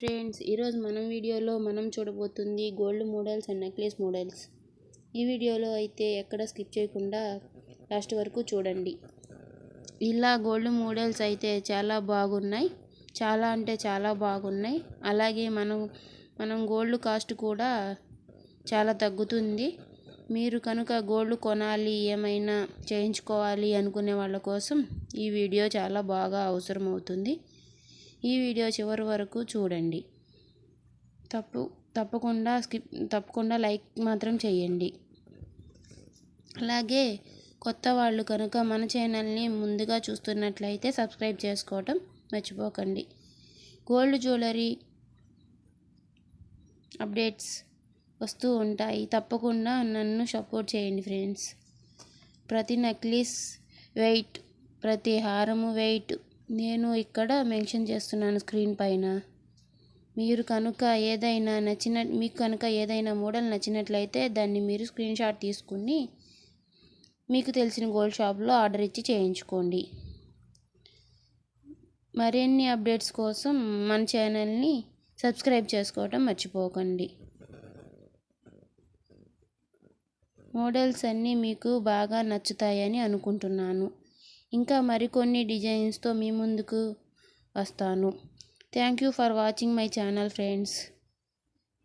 Friends ఈరోజు మనం వీడియోలో మనం చూడబోతుంది gold models and necklace models ఈ వీడియోలో అయితే ఎక్కడ స్కిప్ చేయకుండా లాస్ట్ వరకు చూడండి. ఇలా గోల్డ్ మోడల్స్ అయితే చాలా బాగున్నాయి. చాలా అంటే చాలా బాగున్నాయి. అలాగే మనం మనం గోల్డ్ కాస్ట్ కూడా చాలా తగ్గుతుంది. మీరు కనుక గోల్డ్ కొనాలి ఏమైనా చేయించుకోవాలి అనుకునే వాళ్ళ కోసం ఈ వీడియో చాలా బాగా అవసరం అవుతుంది ఈ వీడియో చివరి వరకు చూడండి. తప్పు తప్పకుండా స్కిప్ తప్పకుండా లైక్ మాత్రం చేయండి. అలాగే కొత్త వాళ్ళు కనుక మన ఛానల్ని ముందుగా చూస్తున్నట్లయితే సబ్స్క్రైబ్ చేసుకోవటం మర్చిపోకండి. గోల్డ్ జ్యువెలరీ అప్డేట్స్ వస్తూ ఉంటాయి. తప్పకుండా నన్ను సపోర్ట్ చేయండి ఫ్రెండ్స్. ప్రతి నెక్లెస్ వెయిట్ ప్రతి హారము వెయిట్ నేను ఇక్కడ మెన్షన్ చేస్తున్నాను స్క్రీన్ పైన. మీరు కనుక ఏదైనా నచ్చిన మీకు కనుక ఏదైనా మోడల్ నచ్చినట్లయితే దాన్ని మీరు స్క్రీన్ షాట్ తీసుకుని మీకు తెలిసిన గోల్డ్ షాప్లో ఆర్డర్ ఇచ్చి చేయించుకోండి. మరిన్ని అప్డేట్స్ కోసం మన ఛానల్ని సబ్స్క్రైబ్ చేసుకోవటం మర్చిపోకండి. మోడల్స్ అన్నీ మీకు బాగా నచ్చుతాయని అనుకుంటున్నాను. ఇంకా మరికొన్ని డిజైన్స్తో మీ ముందుకు వస్తాను. Thank you for watching my channel friends.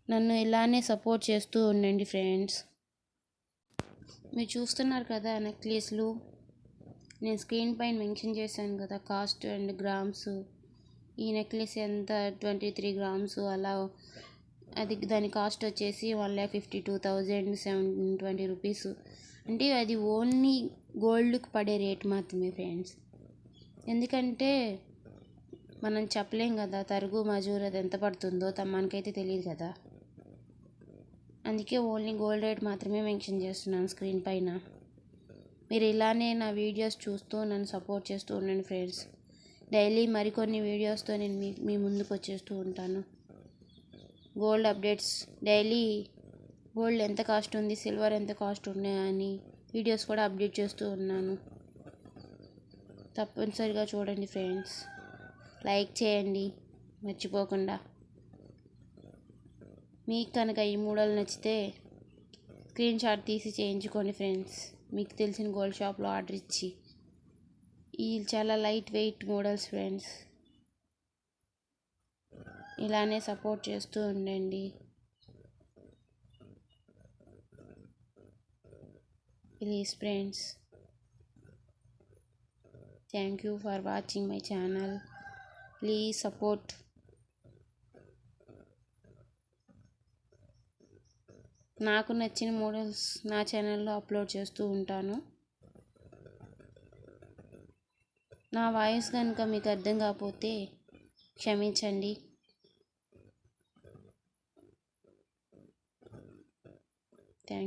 నన్ను ఇలానే సపోర్ట్ చేస్తూ ఉండండి ఫ్రెండ్స్. మీరు చూస్తున్నారు కదా నెక్లెస్లు నేను స్క్రీన్ పైన మెన్షన్ చేశాను కదా కాస్ట్ అండ్ గ్రామ్స్. ఈ నెక్లెస్ ఎంత? ట్వంటీ త్రీ గ్రామ్స్ అలా. అది దాని కాస్ట్ వచ్చేసి one lakh fifty two thousand seven twenty rupees. అంటే అది ఓన్లీ గోల్డ్కి పడే రేట్ మాత్రమే ఫ్రెండ్స్. ఎందుకంటే మనం చెప్పలేం కదా తరుగు మజూర్ అది ఎంత పడుతుందో మనకైతే తెలియదు కదా. అందుకే ఓన్లీ గోల్డ్ రేట్ మాత్రమే మెన్షన్ చేస్తున్నాను స్క్రీన్ పైన. మీరు ఇలానే నా వీడియోస్ చూస్తూ నన్ను సపోర్ట్ చేస్తూ ఉండండి ఫ్రెండ్స్. డైలీ మరికొన్ని వీడియోస్తో నేను మీ మీ ముందుకు వచ్చేస్తూ ఉంటాను. గోల్డ్ అప్డేట్స్ డైలీ గోల్డ్ ఎంత కాస్ట్ ఉంది సిల్వర్ ఎంత కాస్ట్ ఉన్నాయని వీడియోస్ కూడా అప్డేట్ చేస్తూ ఉన్నాను. తప్పనిసరిగా చూడండి ఫ్రెండ్స్. లైక్ చేయండి మర్చిపోకుండా. మీకు కనుక ఈ మోడల్ నచ్చితే స్క్రీన్ షాట్ తీసి చేయించుకోండి ఫ్రెండ్స్. మీకు తెలిసిన గోల్డ్ షాప్లో ఆర్డర్ ఇచ్చి. ఈ చాలా లైట్ వెయిట్ మోడల్స్ ఫ్రెండ్స్. ఇలానే సపోర్ట్ చేస్తూ ఉండండి. Please friends thank you for watching my channel please support నాకు నచ్చిన మోడల్స్ నా ఛానల్లో అప్లోడ్ చేస్తూ ఉంటాను. నా వాయిస్ కనుక మీకు అర్థం కాకపోతే క్షమించండి.